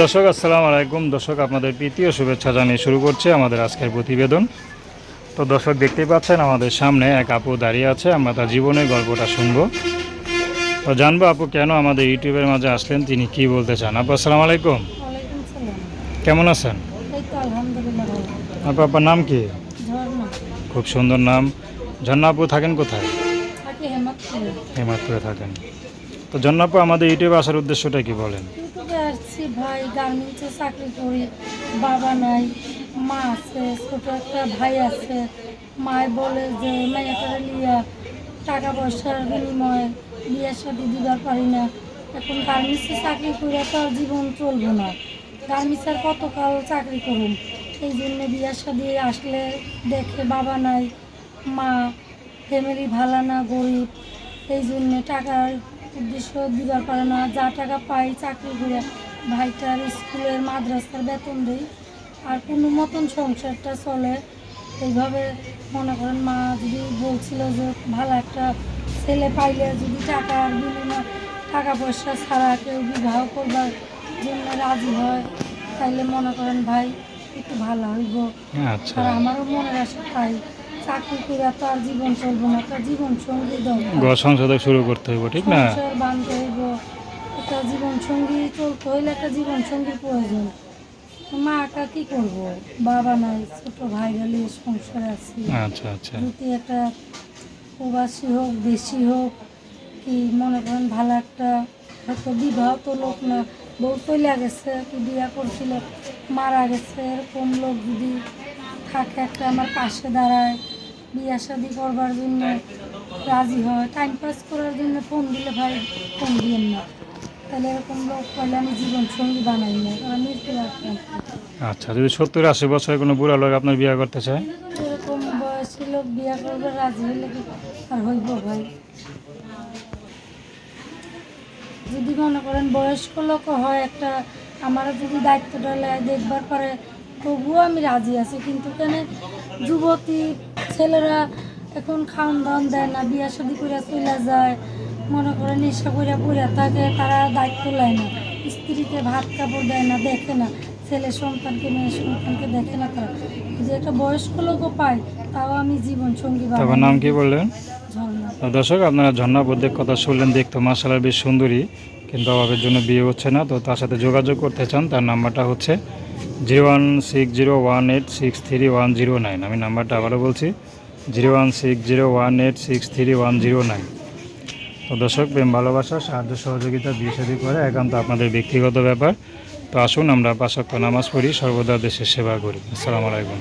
দর্শক আসসালামু আলাইকুম। দর্শক আপনাদের ও শুভেচ্ছা জানিয়ে শুরু করছে আমাদের আজকের প্রতিবেদন। তো দর্শক দেখতেই পাচ্ছেন আমাদের সামনে এক আপু দাঁড়িয়ে আছে আমরা তার জীবনের গল্পটা শুনব। তো জানব আপু কেন আমাদের ইউটিউবের মাঝে আসলেন তিনি কি বলতে চান? আপু আসসালামু আলাইকুম। কেমন আছেন? আপু আপনার নাম কি? খুব সুন্দর নাম। ঝর্ণা আপু থাকেন কোথায়? হেমাদপুরে থাকেন। তো আপু আমাদের ইউটিউবে আসার উদ্দেশ্যটা কি বলেন? ভাই গার্মেন্টসে চাকরি করি, বাবা নাই, মা আছে একটা ভাই আছে। বলে যে লিয়া টাকা পয়সার সাথে দিবার পারি না। এখন চাকরি করে তো আর জীবন চলবে না। কতকাল চাকরি করুন এই জন্য বিয়ের সাথে আসলে দেখে বাবা নাই, মা ফ্যামিলি ভালো না, গরিব। এই জন্য টাকার উদ্দেশ্য দিবার পারে না যা টাকা পাই চাকরি করে ভাইটার স্কুলের মাদ্রাসার বেতন দেই। আর কোনো মতন সংসারটা চলে এইভাবে মনে করেন মা যদি বলছিল যে ভালো একটা ছেলে পাইলে যদি টাকার বিনিময় টাকা পয়সা ছাড়া কেউ বিবাহ করবার জন্য রাজি হয় তাইলে মনে করেন ভাই একটু ভালো হইব। আচ্ছা। আর আমারও মনের আশা তাই। চাকরি করে তো আর জীবন চলবে না একটা জীবন সঙ্গী ঘর সংসদে শুরু করতে হইব ঠিক না? সংসার বানতে হইব একটা জীবন সঙ্গী চলতে হইলে একটা জীবন সঙ্গীর প্রয়োজন। মা একা কি করব? বাবা নাই ছোট ভাই গেলে সংসারে আছি। আচ্ছা আচ্ছা। যদি একটা প্রবাসী হোক দেশি হোক কি মনে করেন ভালো একটা হয়তো বিবাহ তো লোক না বউ চলে গেছে কি বিয়া করছিল মারা গেছে এরকম লোক যদি থাকে একটা আমার পাশে দাঁড়ায় বিয়া শাদি করবার জন্য রাজি হয়। টাইম পাস করার জন্য ফোন দিলে ভাই ফোন দিয়েন না। তাহলে এরকম লোক পাইলে আমি জীবন সঙ্গী বানাই না কারণ মৃত্যু রাখতাম আচ্ছা যদি সত্তর আশি বছরের কোনো বুড়া লোক আপনার বিয়ে করতে চায়? এরকম বয়সী লোক বিয়া করবে রাজি হলে কি আর হইব ভাই? যদি মনে করেন বয়স্ক লোক হয় একটা আমারও যদি দায়িত্বটা দেখবার পরে তবুও আমি রাজি আছি। কিন্তু কেন? যুবতী ছেলেরা এখন খাওয়ান দাওয়ান দেয় না বিয়া শাদি করে চলে যায় মনে করেন নেশা করে পড়ে থাকে তারা দায়িত্ব নেয় না। স্ত্রীকে ভাত কাপড় দেয় না দেখে না ছেলে সন্তানকে মেয়ে সন্তানকে দেখে না তারা। যে একটা বয়স্ক লোকও পায় তাও আমি জীবন সঙ্গী তারপর নাম কি বললেন? দর্শক আপনারা ঝর্ণা বদ্যের কথা শুনলেন দেখতো মাসালা বেশ সুন্দরী কিন্তু অভাবের জন্য বিয়ে হচ্ছে না। তো তার সাথে যোগাযোগ করতে চান তার নাম্বারটা হচ্ছে zero one six zero one eight six three one zero nine. আমি নাম্বারটা আবারও বলছি, zero one six zero one eight six three one zero nine. তো দর্শক, প্রেম, ভালোবাসা, সাহায্য, সহযোগিতা, বিয়ে করে একান্ত আপনাদের ব্যক্তিগত ব্যাপার। তো আসুন, আমরা পাশক্য নামাজ পড়ি, সর্বদা দেশের সেবা করি। আসসালামু আলাইকুম।